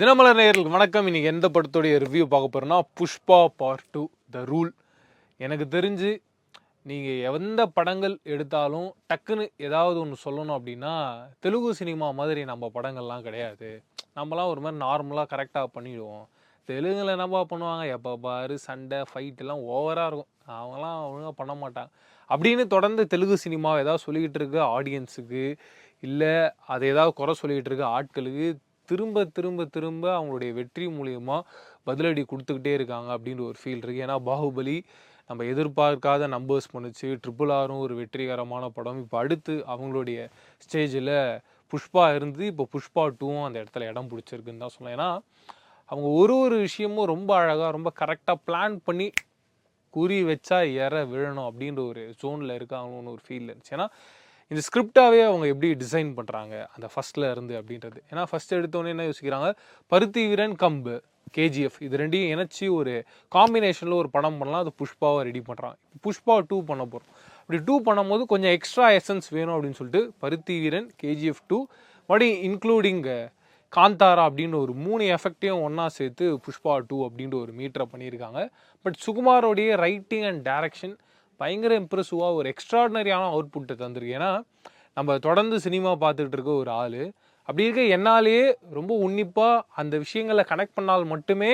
தினமலர் நேயர்களுக்கு வணக்கம். இன்றைக்கி எந்த படத்துடைய ரிவ்யூ பார்க்க போகிறோன்னா Pushpa part two the rule எனக்கு தெரிஞ்சு நீங்கள் எந்த படங்கள் எடுத்தாலும் டக்குன்னு ஏதாவது ஒன்று சொல்லணும் அப்படின்னா தெலுங்கு சினிமா மாதிரி நம்ம படங்கள்லாம் கிடையாது. நம்மலாம் ஒரு மாதிரி நார்மலாக கரெக்டாக பண்ணிவிடுவோம் தெலுங்கில் என்னப்பா பண்ணுவாங்க? எப்போ பாரு சண்டை ஃபைட் எல்லாம் ஓவராக இருக்கும். அவங்களாம் ஒழுங்காக பண்ண மாட்டாங்க. அப்படின்னு தொடர்ந்து தெலுங்கு சினிமா ஏதாவது சொல்லிக்கிட்டு இருக்க ஆடியன்ஸுக்கு இல்லை அதை ஏதாவது குறை சொல்லிக்கிட்டு இருக்க ஆட்களுக்கு திரும்ப திரும்ப திரும்ப அவங்களுடைய வெற்றி மூலியமாக பதிலடி கொடுத்துக்கிட்டே இருக்காங்க அப்படின்ற ஒரு ஃபீல் இருக்குது ஏன்னா பாகுபலி நம்ம எதிர்பார்க்காத நம்பர்ஸ் பண்ணுச்சு ட்ரிபிள் ஆரும் ஒரு வெற்றிகரமான படம். இப்போ அடுத்து அவங்களுடைய ஸ்டேஜில் புஷ்பா இருந்து இப்போ புஷ்பா டூவும் அந்த இடத்துல இடம் பிடிச்சிருக்குன்னு தான் சொல்லலாம். ஏன்னா அவங்க ஒரு ஒரு விஷயமும் ரொம்ப அழகாக ரொம்ப கரெக்டாக பிளான் பண்ணி குறி வச்சா இற விழணும் அப்படின்ற ஒரு ஜோனில் இருக்காங்களோன்னு ஒரு ஃபீல் இருந்துச்சு. ஏன்னா இந்த ஸ்கிரிப்டாகவே அவங்க எப்படி டிசைன் பண்ணுறாங்க அந்த ஃபஸ்ட்டில் இருந்து அப்படின்றது. ஏன்னா ஃபஸ்ட் எடுத்தோன்னே என்ன யோசிக்கிறாங்க? பருத்தி வீரன் கம்பு கேஜிஎஃப் இது ரெண்டையும் இணைச்சி ஒரு காம்பினேஷனில் ஒரு படம் பண்ணலாம். அது புஷ்பாவை ரெடி பண்ணுறான் புஷ்பா டூ பண்ண போகிறோம் அப்படி டூ பண்ணும்போது கொஞ்சம் எக்ஸ்ட்ரா எசன்ஸ் வேணும் அப்படின்னு சொல்லிட்டு பருத்தி வீரன் கேஜிஎஃப் டூ மறுபடியும் இன்க்ளூடிங் காந்தாரா அப்படின்ற ஒரு மூணு எஃபெக்டையும் ஒன்றா சேர்த்து புஷ்பா டூ அப்படின்ற ஒரு மீட்டரை பண்ணியிருக்காங்க. பட் சுகுமாரோடைய ரைட்டிங் அண்ட் டைரக்ஷன் பயங்கர இம்ப்ரெசிவாக ஒரு எக்ஸ்ட்ராடினரியான அவுட்புட்டை தந்திருக்கு. ஏன்னா நம்ம தொடர்ந்து சினிமா பார்த்துக்கிட்டு இருக்க ஒரு ஆள் அப்படி இருக்க என்னாலேயே ரொம்ப உன்னிப்பாக அந்த விஷயங்களை கனெக்ட் பண்ணால் மட்டுமே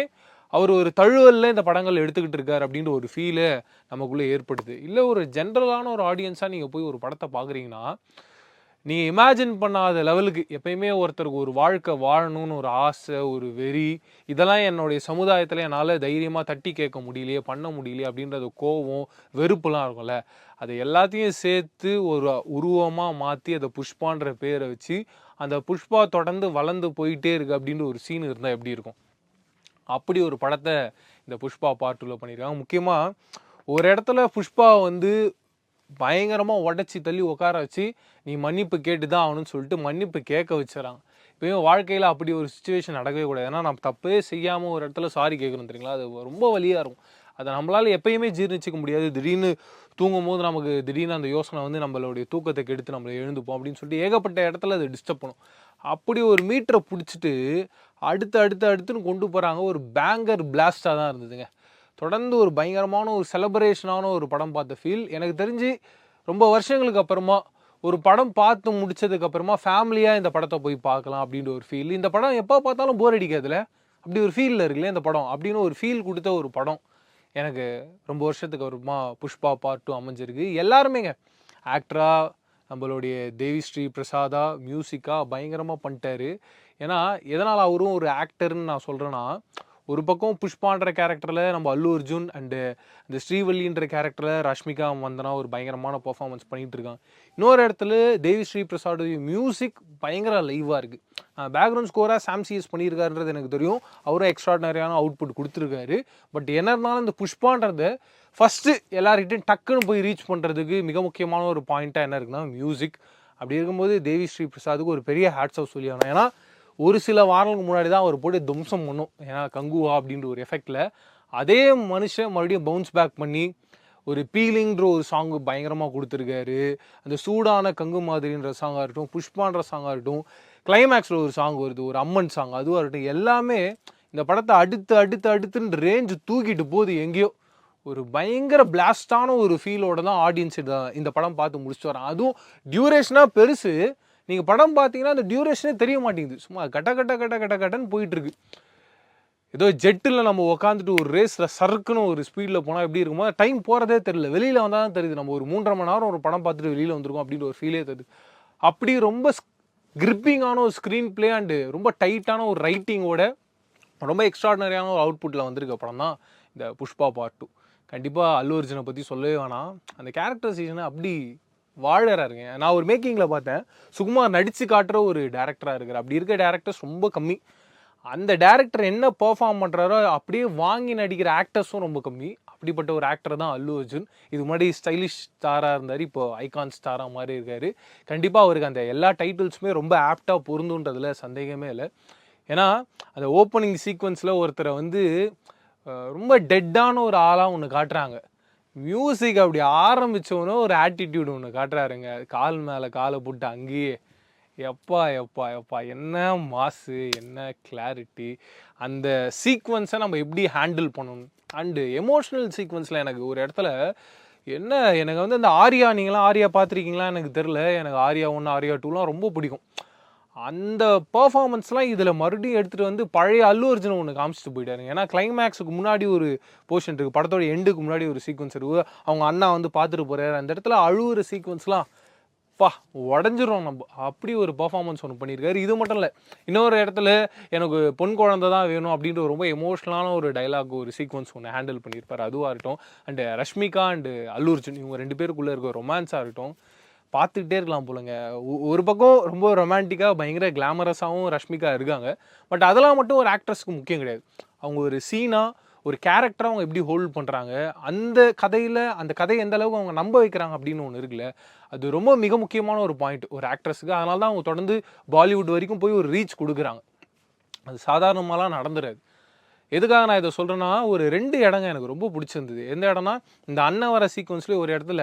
அவர் ஒரு தழுவலில் இந்த படங்கள் எடுத்துக்கிட்டு இருக்கார் அப்படின்ற ஒரு ஃபீலை நமக்குள்ளே ஏற்படுது. இல்லை ஒரு ஜென்ரலான ஒரு ஆடியன்ஸாக நீங்கள் போய் ஒரு படத்தை பார்க்குறீங்கன்னா நீங்கள் இமேஜின் பண்ணாத லெவலுக்கு எப்பயுமே ஒருத்தருக்கு ஒரு வாழ்க்கை வாழணும்னு ஒரு ஆசை ஒரு வெறி இதெல்லாம் என்னுடைய சமுதாயத்தில் என்னால் தைரியமாக தட்டி கேட்க முடியலையே பண்ண முடியலையே அப்படின்றது கோவம் வெறுப்புலாம் இருக்கும்ல. அது எல்லாத்தையும் சேர்த்து ஒரு உருவமாக மாற்றி அதை புஷ்பான்ற பேரை வச்சு அந்த புஷ்பா தொடர்ந்து வளர்ந்து போயிட்டே இருக்கு அப்படின்ற ஒரு சீன் இருந்தால் எப்படி இருக்கும்? அப்படி ஒரு படத்தை இந்த புஷ்பா பார்ட்டில் பண்ணியிருக்காங்க. முக்கியமாக ஒரு இடத்துல புஷ்பா வந்து பயங்கரமாக உடச்சி தள்ளி உட்கார வச்சு நீ மன்னிப்பு கேட்டு தான் ஆகணும்னு சொல்லிட்டு மன்னிப்பு கேட்க வச்சுறாங்க இப்போயும் வாழ்க்கையில் அப்படி ஒரு சுச்சுவேஷன் நடக்கவே கூடாது. ஏன்னா நம்ம தப்பே செய்யாமல் ஒரு இடத்துல சாரி கேட்கணும் தெரியுங்களா? அது ரொம்ப வலியாக இருக்கும். அதை நம்மளால் எப்பயுமே ஜீர்ணிச்சிக்க முடியாது. திடீர்னு தூங்கும் போது நமக்கு திடீர்னு அந்த யோசனை வந்து நம்மளுடைய தூக்கத்தை கெடுத்து நம்மளை எழுந்துப்போம் அப்படின்னு சொல்லிட்டு ஏகப்பட்ட இடத்துல அது டிஸ்டர்ப் பண்ணும். அப்படி ஒரு மீட்டரை பிடிச்சிட்டு அடுத்து அடுத்து அடுத்துன்னு கொண்டு போகிறாங்க ஒரு பேங்கர் பிளாஸ்டாக தான் இருந்ததுங்க. தொடர்ந்து ஒரு பயங்கரமான ஒரு செலப்ரேஷனான ஒரு படம் பார்த்த ஃபீல் எனக்கு தெரிஞ்சு ரொம்ப வருஷங்களுக்கு அப்புறமா ஒரு படம் பார்த்து முடிச்சதுக்கப்புறமா ஃபேமிலியாக இந்த படத்தை போய் பார்க்கலாம் அப்படின்ற ஒரு ஃபீல் இந்த படம் எப்போ பார்த்தாலும் போர் அடிக்காதுல. அப்படி ஒரு ஃபீலில் இருக்குல்ல இந்த படம் அப்படின்னு ஒரு ஃபீல் கொடுத்த ஒரு படம். எனக்கு ரொம்ப வருஷத்துக்கு அப்புறமா புஷ்பா பார்ட் டூ அமைஞ்சிருக்கு. எல்லாருமேங்க. ஆக்டராக நம்மளுடைய தேவி ஸ்ரீ பிரசாதா மியூசிக்காக பயங்கரமாக பண்ணிட்டாரு. ஏன்னா எதனால் அவரும் ஒரு ஆக்டர்னு நான் சொல்கிறேன்னா ஒரு பக்கம் புஷ்பான்ற கேரக்டரில் நம்ம அல்லு அர்ஜுன் அண்டு இந்த ஸ்ரீவல்லின்ற கேரக்டரில் ரஷ்மிகா வந்தனா ஒரு பயங்கரமான பர்ஃபார்மன்ஸ் பண்ணிகிட்டு இருக்கான். இன்னொரு இடத்துல தேவி ஸ்ரீ பிரசாடுடைய மியூசிக் பயங்கர லைவாக இருக்குது பேக்ரவுண்ட் ஸ்கோராக சாம்சிஎஸ் பண்ணியிருக்காருன்றது எனக்கு தெரியும். அவரும் எக்ஸ்ட்ராடினரியான அவுட்புட் கொடுத்துருக்காரு. பட் என்ன இருந்தாலும் இந்த புஷ்பான்றத ஃபஸ்ட்டு எல்லார்கிட்டையும் டக்குன்னு போய் ரீச் பண்ணுறதுக்கு மிக முக்கியமான ஒரு பாயிண்ட்டாக என்ன இருக்குன்னா மியூசிக் அப்படி இருக்கும்போது தேவி ஸ்ரீ பிரசாத்துக்கு ஒரு பெரிய ஹேட்ஸ் ஆஃப் சொல்லி ஏன்னா ஒரு சில வாரங்களுக்கு முன்னாடி தான் அவர் போட்டு தும்சம் பண்ணும். ஏன்னா கங்குவா அப்படின்ற ஒரு எஃபெக்டில் அதே மனுஷன் மறுபடியும் பவுன்ஸ் பேக் பண்ணி ஒரு பீலிங்ன்ற ஒரு சாங்கு பயங்கரமாக கொடுத்துருக்காரு. அந்த சூடான கங்கு மாதிரின்ற சாங்காக இருக்கட்டும் புஷ்பான்ற சாங்காக இருக்கட்டும் கிளைமேக்ஸில் ஒரு சாங் வருது ஒரு அம்மன் சாங் அதுவாக இருக்கட்டும் எல்லாமே இந்த படத்தை அடுத்து அடுத்து அடுத்துன்னு ரேஞ்சு தூக்கிட்டு போகுது எங்கேயோ. ஒரு பயங்கர பிளாஸ்டான ஒரு ஃபீலோட தான் ஆடியன்ஸ் இந்த படம் பார்த்து முடிச்சுட்டு வரான் அதுவும் டியூரேஷனாக பெருசு. நீங்கள் படம் பார்த்தீங்கன்னா அந்த டியூரேஷனே தெரிய மாட்டேங்குது. சும்மா கட்ட கட்ட கட்ட கட்ட கட்டன்னு போயிட்டுருக்கு. ஏதோ ஜெட்டில் நம்ம உட்காந்துட்டு ஒரு ரேஸில் சறுக்குன்னு ஒரு ஸ்பீடில் போனால் எப்படி இருக்குமோ டைம் போகிறதே தெரியல. வெளியில் வந்தால் தான் தெரியுது. நம்ம ஒரு மூன்றரை மணி நேரம் ஒரு படம் பார்த்துட்டு வெளியில் வந்திருக்கோம் அப்படின்ற ஒரு ஃபீலே தருது அப்படி ரொம்ப கிரிப்பிங்கான ஒரு ஸ்க்ரீன் பிளே அண்டு ரொம்ப டைட்டான ஒரு ரைட்டிங்கோட ரொம்ப எக்ஸ்ட்ராடனரியான ஒரு அவுட்புட்டில் வந்திருக்க படம் தான் இந்த புஷ்பா பார்ட் டூ கண்டிப்பாக அல்லு அர்ஜுனை பற்றி சொல்லவே வேணாம். அந்த கேரக்டர் சீசனை அப்படி வாழறாருங்க. நான் ஒரு மேக்கிங்கில் பார்த்தேன். சுகுமார் நடித்து காட்டுற ஒரு டேரக்டராக இருக்கிற அப்படி இருக்க டேரக்டர்ஸ் ரொம்ப கம்மி. அந்த டேரக்டர் என்ன பெர்ஃபார்ம் பண்ணுறாரோ அப்படியே வாங்கி நடிக்கிற ஆக்டர்ஸும் ரொம்ப கம்மி. அப்படிப்பட்ட ஒரு ஆக்டர் தான் அல்லு அர்ஜுன். இது முன்னாடி ஸ்டைலிஷ் ஸ்டாராக இருந்தார். இப்போ ஐகான் ஸ்டாராக மாதிரி இருக்கார். கண்டிப்பாக அவருக்கு அந்த எல்லா டைட்டில்ஸுமே ரொம்ப ஆப்டாக பொருந்துன்றதுல சந்தேகமே இல்லை. ஏன்னா அந்த ஓப்பனிங் சீக்வன்ஸில் ஒருத்தரை வந்து ரொம்ப டெட்டான ஒரு ஆளாக ஒன்று காட்டுறாங்க. மியூசிக் அப்படி ஆரம்பிச்சோன்னே ஒரு ஆட்டிடியூடு ஒன்று காட்டுறாருங்க. கால் மேலே காலை போட்டு அங்கேயே எப்பா எப்பா எப்பா என்ன மாசு என்ன கிளாரிட்டி அந்த சீக்வன்ஸை நம்ம எப்படி ஹேண்டில் பண்ணணும்? அண்டு எமோஷ்னல் சீக்வன்ஸில் எனக்கு ஒரு இடத்துல என்ன எனக்கு வந்து இந்த ஆரியா நீங்களாம் ஆரியா பார்த்துருக்கீங்களா எனக்கு தெரில எனக்கு ஆரியா ஒன்று ஆரியா டூலாம் ரொம்ப பிடிக்கும். அந்த பர்ஃபார்மன்ஸ்லாம் இதில் மறுபடியும் எடுத்துகிட்டு வந்து பழைய அல்லு அர்ஜுன் ஒன்று காமிச்சிட்டு போயிட்டாருங்க. ஏன்னா கிளைமேக்ஸுக்கு முன்னாடி ஒரு போர்ஷன் இருக்குது படத்தோட எண்டுக்கு முன்னாடி ஒரு சீக்வன்ஸ் இருக்குது அவங்க அண்ணா வந்து பார்த்துட்டு போகிறாரு அந்த இடத்துல அழுவுற சீக்வன்ஸ்லாம் பா உடஞ்சிரும் நம்ம. அப்படி ஒரு பர்ஃபார்மன்ஸ் ஒன்று பண்ணியிருக்காரு. இது மட்டும் இல்லை இன்னொரு இடத்துல எனக்கு பொன் குழந்தை தான் வேணும் அப்படின்ற ரொம்ப எமோஷ்னலான ஒரு டைலாக் ஒரு சீக்வன்ஸ் ஒன்று ஹேண்டில் பண்ணியிருப்பார். அதுவாக இருக்கட்டும். அண்டு ரஷ்மிகா அண்டு அல்லு அர்ஜுன் இவங்க ரெண்டு பேருக்குள்ளே இருக்க ரொமான்ஸாக இருக்கட்டும். பார்த்துக்கிட்டே இருக்கலாம் போலங்க. ஒரு பக்கம் ரொம்ப ரொமான்டிக்காக பயங்கர கிளாமரஸாகவும் ரஷ்மிகா இருக்காங்க. பட் அதெல்லாம் மட்டும் ஒரு ஆக்ட்ரஸ்க்கு முக்கியம் கிடையாது. அவங்க ஒரு சீனாக ஒரு கேரக்டரை அவங்க எப்படி ஹோல்ட் பண்ணுறாங்க அந்த கதையில் அந்த கதையை எந்த அளவுக்கு அவங்க நம்ப வைக்கிறாங்க அப்படின்னு ஒன்று இருக்குல்ல அது ரொம்ப மிக முக்கியமான ஒரு பாயிண்ட் ஒரு ஆக்ட்ரஸுக்கு அதனால தான் அவங்க தொடர்ந்து பாலிவுட் வரைக்கும் போய் ஒரு ரீச் கொடுக்குறாங்க. அது சாதாரணமாலாம் நடந்துடாது எதுக்காக நான் இதை சொல்கிறேன்னா ஒரு ரெண்டு இடங்க எனக்கு ரொம்ப பிடிச்சிருந்தது. எந்த இடம்னா இந்த அன்னவர வர சீக்வன்ஸ்லேயே ஒரு இடத்துல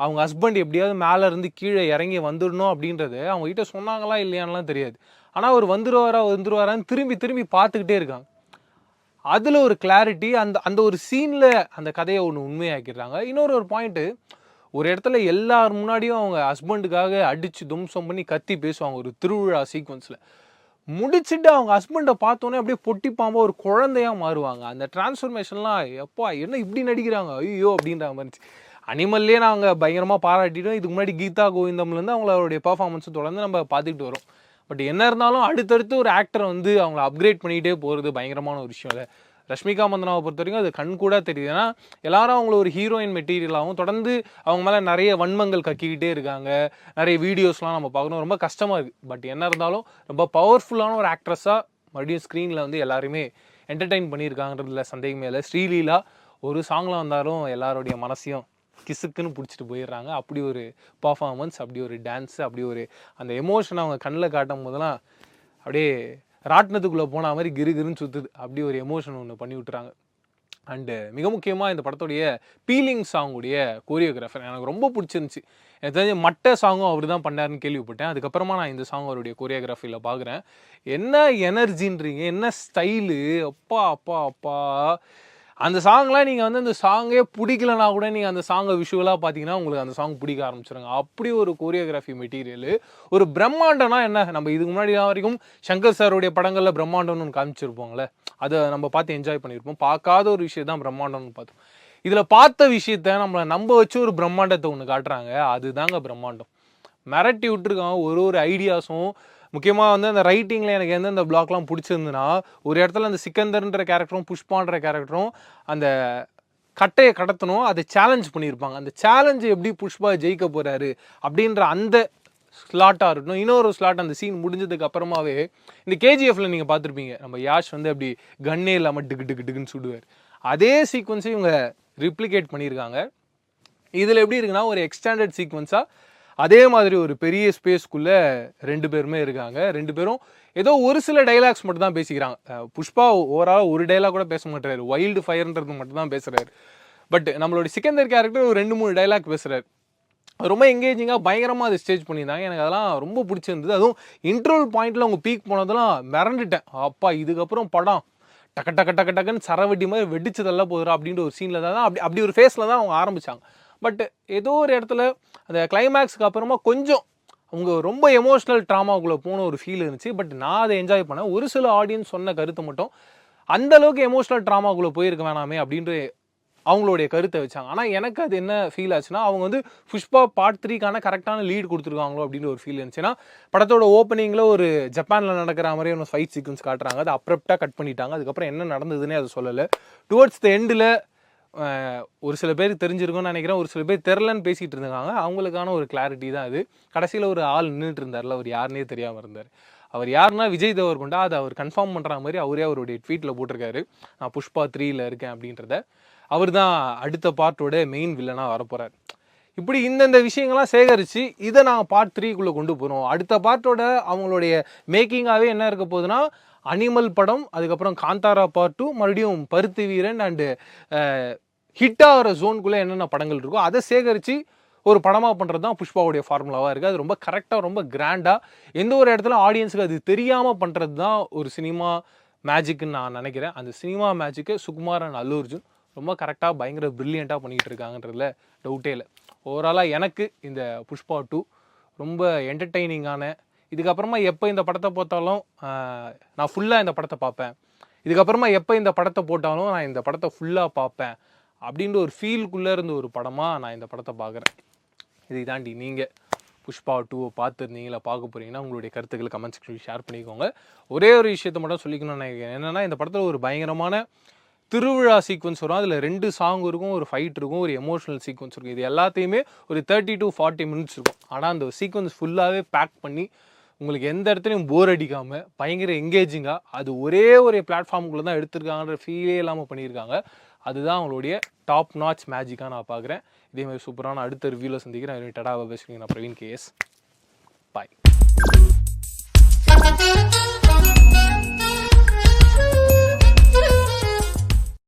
அவங்க ஹஸ்பண்ட் எப்படியாவது மேலே இருந்து கீழே இறங்கி வந்துடணும் அப்படின்றது அவங்ககிட்ட சொன்னாங்களா இல்லையான்லாம் தெரியாது. ஆனால் அவர் வந்துருவாரா வந்துருவாரான்னு திரும்பி திரும்பி பார்த்துக்கிட்டே இருக்காங்க. அதில் ஒரு கிளாரிட்டி அந்த அந்த ஒரு சீனில் அந்த கதையை ஒன்று உண்மையாக்கிடுறாங்க. இன்னொரு ஒரு பாயிண்ட்டு ஒரு இடத்துல எல்லார் முன்னாடியும் அவங்க ஹஸ்பண்டுக்காக அடித்து தும்சம் பண்ணி கத்தி பேசுவாங்க ஒரு திருவிழா சீக்வன்ஸில் முடிச்சுட்டு அவங்க ஹஸ்பண்டை பார்த்தோன்னே அப்படியே பொட்டி பாம்பா ஒரு குழந்தையாக மாறுவாங்க. அந்த டிரான்ஸ்ஃபர்மேஷன்லாம் எப்பா என்ன இப்படி நடிக்கிறாங்க? ஐயோ அப்படின்ற மாதிரி இருந்துச்சு. அனிமல்லே நாங்கள் பயங்கரமாக பாராட்டிட்டோம். இதுக்கு முன்னாடி கீதா கோவிந்தம்லேருந்து அவங்களுடைய பர்ஃபார்மன்ஸை தொடர்ந்து நம்ம பார்த்துக்கிட்டு வரோம். பட் என்ன இருந்தாலும் அடுத்தடுத்து ஒரு ஆக்டரை வந்து அவங்கள அப்கிரேட் பண்ணிக்கிட்டே போகிறது பயங்கரமான ஒரு விஷயம் இல்லை. ரஷ்மிகா மந்தனாவை பொறுத்த வரைக்கும் அது கண் கூட தெரியுது. ஏன்னா எல்லாரும் அவங்கள ஒரு ஹீரோயின் மெட்டீரியலாகவும் தொடர்ந்து அவங்க மேலே நிறைய வன்மங்கள் கக்கிக்கிட்டே இருக்காங்க. நிறைய வீடியோஸ்லாம் நம்ம பார்க்கணும். ரொம்ப கஷ்டமாக இருக்குது பட் என்ன இருந்தாலும் ரொம்ப பவர்ஃபுல்லான ஒரு ஆக்ட்ரஸாக மறுபடியும் ஸ்க்ரீனில் வந்து எல்லாருமே என்டர்டெயின் பண்ணியிருக்காங்கன்றதுல சந்தேகமே இல்லை. ஸ்ரீலீலா ஒரு சாங்கில் வந்தாலும் எல்லாருடைய மனசையும் கிசுக்குன்னு பிடிச்சிட்டு போயிடுறாங்க. அப்படி ஒரு பர்ஃபார்மன்ஸ் அப்படி ஒரு டான்ஸ் அப்படி ஒரு அந்த எமோஷனை அவங்க கண்ணில் காட்டும் போதெல்லாம் அப்படியே ராட்டினத்துக்குள்ளே போன மாதிரி கிரு கிருன்னு சுற்றுது அப்படி ஒரு எமோஷன் ஒன்று பண்ணி விட்டுறாங்க. அண்டு மிக முக்கியமாக இந்த படத்துடைய பீலிங் சாங்குடைய கோரியோகிராஃபர் எனக்கு ரொம்ப பிடிச்சிருந்துச்சி. எனக்கு தெரிஞ்ச மட்ட சாங்கும் அவர் தான் பண்ணாருன்னு கேள்விப்பட்டேன். அதுக்கப்புறமா நான் இந்த சாங் அவருடைய கோரியோகிராஃபியில் பார்க்குறேன் என்ன எனர்ஜின்றீங்க என்ன ஸ்டைலு அப்பா அப்பா அப்பா. அந்த சாங்லாம் நீங்கள் வந்து அந்த சாங்கே பிடிக்கலனா கூட நீங்கள் அந்த சாங்கை விஷுவலாக பார்த்தீங்கன்னா உங்களுக்கு அந்த சாங் பிடிக்க ஆரம்பிச்சிருங்க. அப்படி ஒரு கோரியோகிராஃபி மெட்டீரியல் ஒரு பிரம்மாண்டம்னா என்ன? நம்ம இதுக்கு முன்னாடி வரைக்கும் சங்கர் சாருடைய படங்களில் பிரம்மாண்டம்னு ஒன்று காமிச்சிருப்போங்களே அதை நம்ம பார்த்து என்ஜாய் பண்ணியிருப்போம். பார்க்காத ஒரு விஷயம் தான் பிரம்மாண்டம்னு பார்த்தோம். இதில் பார்த்த விஷயத்த நம்மளை நம்ப வச்சு ஒரு பிரம்மாண்டத்தை ஒன்று காட்டுறாங்க. அதுதாங்க பிரம்மாண்டம். மிரட்டி விட்டுருக்கான் ஒரு ஒரு ஐடியாஸும் முக்கியமாக வந்து அந்த ரைட்டிங்கில் எனக்கு எந்தெந்த பிளாக்லாம் பிடிச்சிருந்துன்னா ஒரு இடத்துல அந்த சிக்கந்தர்ன்ற கேரக்டரும் புஷ்பான்ற கேரக்டரும் அந்த கட்டையை கடத்தணும் அதை சேலஞ்ச் பண்ணியிருப்பாங்க. அந்த சேலஞ்சு எப்படி புஷ்பா ஜெயிக்க போகிறாரு அப்படின்ற அந்த ஸ்லாட்டாக இருக்கட்டும் இன்னொரு ஸ்லாட் அந்த சீன் முடிஞ்சதுக்கு அப்புறமாவே இந்த கேஜிஎஃப்ல நீங்கள் பார்த்துருப்பீங்க. நம்ம யாஷ் வந்து அப்படி கன்னே இல்லாமல் டிக்கு டிக்கு டிக்குன்னு சுடுவார். அதே சீக்வன்ஸை இவங்க ரிப்ளிகேட் பண்ணியிருக்காங்க. இதில் எப்படி இருக்குன்னா ஒரு எக்ஸ்டாண்டட் சீக்வன்ஸாக அதே மாதிரி ஒரு பெரிய ஸ்பேஸ்க்குள்ளே ரெண்டு பேருமே இருக்காங்க. ரெண்டு பேரும் ஏதோ ஒரு சில டைலாக்ஸ் மட்டும் தான் பேசிக்கிறாங்க புஷ்பா ஓவரால் ஒரு டைலாக் கூட பேச மாட்டாரு வைல்டு ஃபயர்ன்றது மட்டும் தான் பேசுகிறாரு பட் நம்மளோட சிக்கந்தர் கேரக்டர் ஒரு ரெண்டு மூணு டைலாக் பேசுகிறாரு ரொம்ப எங்கேஜிங்காக பயங்கரமாக அதை ஸ்டேஜ் பண்ணியிருந்தாங்க. எனக்கு அதெல்லாம் ரொம்ப பிடிச்சிருந்தது. அதுவும் இன்ட்ரோல் பாயிண்ட்டில் அவங்க பீக் போனதெல்லாம் மிரண்டுட்டேன் அப்பா இதுக்கப்புறம் படம் டக்கு டக்கு டக்கு டக்குன்னு சரவெட்டி மாதிரி வெடிச்சதெல்லாம் போதுரா அப்படின்ற ஒரு சீனில் தான் அப்படி அப்படி ஒரு ஃபேஸில் தான் அவங்க ஆரம்பித்தாங்க பட் ஏதோ ஒரு இடத்துல அந்த கிளைமேக்ஸுக்கு அப்புறமா கொஞ்சம் அவங்க ரொம்ப எமோஷ்னல் ட்ராமாக்குள்ளே போன ஒரு ஃபீல் இருந்துச்சு. பட் நான் அதை என்ஜாய் பண்ணேன். ஒரு சில ஆடியன்ஸ் சொன்ன கருத்து மட்டும் அந்த அளவுக்கு எமோஷ்னல் ட்ராமாக்குள்ளே போயிருக்க வேணாமே அப்படின்ற அவங்களுடைய கருத்தை வச்சாங்க. ஆனால் எனக்கு அது என்ன ஃபீல் ஆச்சுன்னா அவங்க வந்து புஷ்பா பார்ட் த்ரீக்கான கரெக்டான லீட் கொடுத்துருக்காங்களோ அப்படின்னு ஒரு ஃபீல் இருந்துச்சுன்னா படத்தோட ஓப்பனிங்கில் ஒரு ஜப்பானில் நடக்கிற மாதிரி ஒன்று ஃபைட் சீக்வன்ஸ் காட்டுறாங்க. அது அப்ரப்டாக கட் பண்ணிட்டாங்க. அதுக்கப்புறம் என்ன நடந்ததுன்னே அதை சொல்லலை. டுவர்ட்ஸ் த எண்டில் ஒரு சில பேர் தெரிஞ்சிருக்கும்னு நினைக்கிறேன். ஒரு சில பேர் தெரிலன்னு பேசிகிட்டு இருந்தாங்க அவங்களுக்கான ஒரு கிளாரிட்டி தான் அது. கடைசியில் ஒரு ஆள் நின்றுட்டு இருந்தார்ல அவர் யாருன்னே தெரியாமல் இருந்தார். அவர் யாருன்னா விஜய் தேவர்கொண்டா அதை அவர் கன்ஃபார்ம் பண்ணுற மாதிரி அவரே அவருடைய ட்வீட்டில் போட்டிருக்காரு. நான் புஷ்பா த்ரீயில் இருக்கேன் அப்படின்றத. அவர் தான் அடுத்த பார்ட்டோட மெயின் வில்லனாக வரப்போகிறார் இப்படி இந்தந்த விஷயங்கள்லாம் சேகரித்து இதை நாங்கள் பார்ட் த்ரீக்குள்ளே கொண்டு போகிறோம் அடுத்த பார்ட்டோட அவங்களுடைய மேக்கிங்காகவே என்ன இருக்க போகுதுன்னா அனிமல் படம் அதுக்கப்புறம் காந்தாரா பார்ட் டூ மறுபடியும் பருத்தி வீரன் அண்டு ஹிட் ஆகிற ஜோனுக்குள்ளே என்னென்ன படங்கள் இருக்கோ அதை சேகரித்து ஒரு படமாக பண்ணுறது தான் புஷ்பாவுடைய ஃபார்முலாவாக இருக்குது அது ரொம்ப கரெக்டாக ரொம்ப கிராண்டாக எந்த ஒரு இடத்துல ஆடியன்ஸுக்கு அது தெரியாமல் பண்ணுறது தான் ஒரு சினிமா மேஜிக்குன்னு நான் நினைக்கிறேன். அந்த சினிமா மேஜிக்கை சுகுமார் அண்ட் அல்லு அர்ஜுன் ரொம்ப கரெக்டாக பயங்கர ப்ரில்லியண்ட்டாக பண்ணிக்கிட்டு இருக்காங்கன்றதுல டவுட்டே இல்லை. ஓவராலாக எனக்கு இந்த புஷ்பா டூ ரொம்ப என்டர்டெய்னிங்கான இதுக்கப்புறமா எப்போ இந்த படத்தை பார்த்தாலும் நான் ஃபுல்லாக இந்த படத்தை பார்ப்பேன். இதுக்கப்புறமா எப்போ இந்த படத்தை போட்டாலும் நான் இந்த படத்தை ஃபுல்லாக பார்ப்பேன். அப்படின்ற ஒரு ஃபீல்குள்ளே இருந்த ஒரு படமாக நான் இந்த படத்தை பார்க்குறேன். இதை தாண்டி நீங்கள் புஷ்பா டூவை பார்த்துருந்தீங்களா பார்க்க போகிறீங்கன்னா உங்களுடைய கருத்துக்களை கமெண்ட் செக்ஷனில் ஷேர் பண்ணிக்கோங்க. ஒரே ஒரு விஷயத்தை மட்டும் சொல்லிக்கணும்னு நினைக்கிறேன். என்னென்னா இந்த படத்தில் ஒரு பயங்கரமான திருவிழா சீக்வன்ஸ் வரும். அதில் ரெண்டு சாங் இருக்கும் ஒரு ஃபைட் இருக்கும் ஒரு எமோஷனல் சீக்வன்ஸ் இருக்கும். இது எல்லாத்தையுமே ஒரு தேர்ட்டி டு ஃபார்ட்டி மினிட்ஸ் இருக்கும். ஆனால் அந்த சீக்வன்ஸ் ஃபுல்லாகவே பேக் பண்ணி உங்களுக்கு எந்த இடத்துலையும் போர் அடிக்காமல் பயங்கர எங்கேஜிங்காக அது ஒரே ஒரு பிளாட்ஃபார்முக்குள்ளே தான் எடுத்திருக்காங்கன்ற ஃபீலே இல்லாமல் பண்ணியிருக்காங்க. அதுதான் அவங்களுடைய டாப் நாச் மேஜிக்காக நான் பார்க்குறேன். இதே மாதிரி சூப்பரான அடுத்த ரிவ்யூவில் சந்திக்கிறேன். டடா பேசுகிறீங்க நான் பிரவீன் கேஎஸ் பாய்